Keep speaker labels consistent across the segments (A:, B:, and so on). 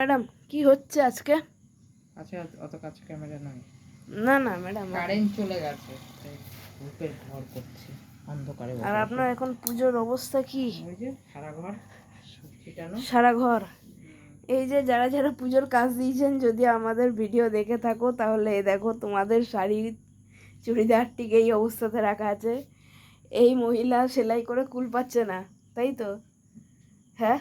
A: Madam কি হচ্ছে আজকে?
B: আচ্ছা অত কাছে ক্যামেরা নয়
A: না না ম্যাডাম
B: কারেন্ট চলে গেছে তাই ঘর করছে অন্ধকারে
A: আর আপনার এখন পুজোর অবস্থা কি?
B: ওই যে সারা ঘর
A: সারা ঘর। এই যে যারা যারা পুজোর কাজ দিয়েছেন যদি আমাদের ভিডিও দেখে থাকো তাহলে এই দেখো তোমাদের শাড়ি চুড়িদারটিকে এই অবস্থাতে রাখা আছে। এই মহিলা সেলাই করে কুল পাচ্ছে না তাই তো? হ্যাঁ?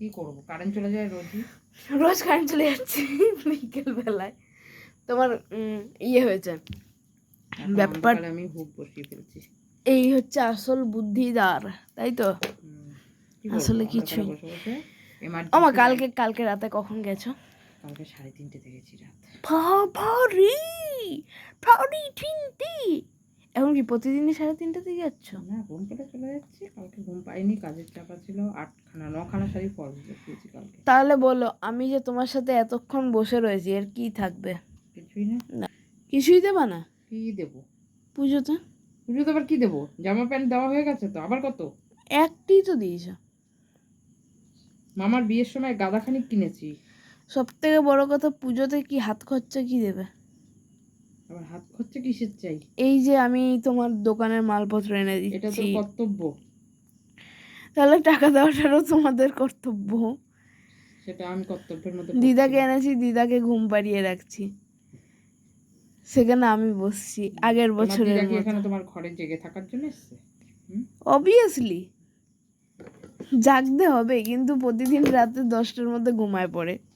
B: কি করব? কারেন্ট চলে যায় রোজই?
A: রোজ কারেন্ট চলে যাচ্ছে বিকেল বেলায় তোমার ইয়ে হয়েছে। ব্যাপার-
B: আমি হুক বসিয়ে ফেলছি।
A: এই হচ্ছে আসল বুদ্ধিদার তাই তো? আসলে কিছুই আমার কালকে কালকে রাতে কখন গেছো?
B: কালকে সাড়ে তিনটে থেকেছি রাত।
A: বাবারি! সাড়ে তিনটে? এখন কি প্রতিদিনই সাড়ে তিনটেতে যাচ্ছ?
B: না ঘুম পেলে চলে যাচ্ছি কালকে ঘুম পাইনি কাজের চাপা ছিল আটখানা নখানা শাড়ি ফল দিয়েছি কালকে।
A: তাহলে বলো আমি যে তোমার সাথে এতক্ষণ বসে রয়েছি এর কি থাকবে?
B: কিছুই না।
A: কিছুই দেবা না?
B: কি দেবো?
A: পুজোতে?
B: পুজোতে আবার কি দেবো? জামা প্যান্ট দেওয়া হয়ে গেছে তো আবার কত?
A: একটি তো দিয়েছ।
B: মামার বিয়ের সময় গাদাখানিক কিনেছি।
A: সব থেকে বড় কথা পুজোতে কি হাত খরচা কি দেবে?
B: আবার হাত খরচা কিসের চাই?
A: এই যে আমি তোমার দোকানের মালপত্র এনে
B: এটা তো কর্তব্য।
A: তাহলে টাকা দেওয়াটারও তোমাদের কর্তব্য।
B: সেটা আমি কর্তব্যের মধ্যে
A: দিদাকে এনেছি দিদাকে ঘুম পাড়িয়ে রাখছি। সেখানে আমি বসছি আগের বছরের মতো।
B: এখানে তোমার ঘরে জেগে থাকার জন্য এসছে?
A: অবভিয়াসলি জাগতে হবে কিন্তু প্রতিদিন রাতে দশটার মধ্যে ঘুমায় পড়ে।